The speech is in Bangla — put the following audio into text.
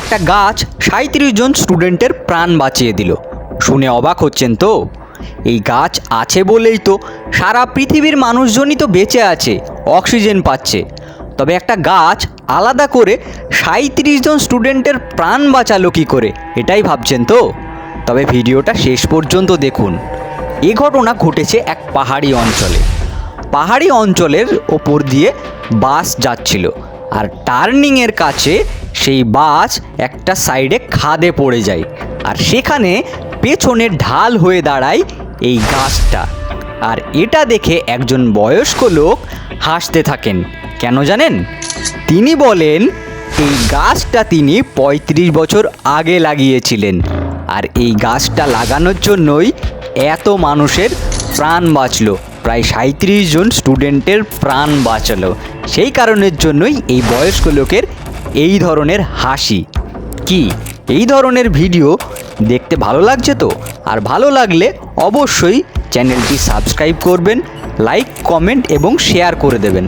একটা গাছ সাঁত্রিশ জন স্টুডেন্টের প্রাণ বাঁচিয়ে দিল। শুনে অবাক হচ্ছেন তো? এই গাছ আছে বলেই তো সারা পৃথিবীর মানুষজনই তো বেঁচে আছে, অক্সিজেন পাচ্ছে। তবে একটা গাছ আলাদা করে সাঁত্রিশ জন স্টুডেন্টের প্রাণ বাঁচালো কী করে, এটাই ভাবছেন তো? তবে ভিডিওটা শেষ পর্যন্ত দেখুন। এ ঘটনা ঘটেছে এক পাহাড়ি অঞ্চলে। পাহাড়ি অঞ্চলের ওপর দিয়ে বাস যাচ্ছিল, আর টার্নিংয়ের কাছে সেই বাস একটা সাইডে খাদে পড়ে যায় আর সেখানে পেছনে ঢাল হয়ে দাঁড়ায় এই গাছটা। আর এটা দেখে একজন বয়স্ক লোক হাসতে থাকেন। কেন জানেন? তিনি বলেন, এই গাছটা তিনি ৩৫ বছর আগে লাগিয়েছিলেন আর এই গাছটা লাগানোর জন্যই এত মানুষের প্রাণ বাঁচলো। প্রায় সাঁত্রিশ জন স্টুডেন্টের প্রাণ বাঁচালো। সেই কারণের জন্যই এই বয়স্ক লোকের এই ধরনের হাসি। কি? এই ধরনের ভিডিও দেখতে ভালো লাগছে তো? আর ভালো লাগলে অবশ্যই চ্যানেলটি সাবস্ক্রাইব করবেন, লাইক, কমেন্ট এবং শেয়ার করে দেবেন।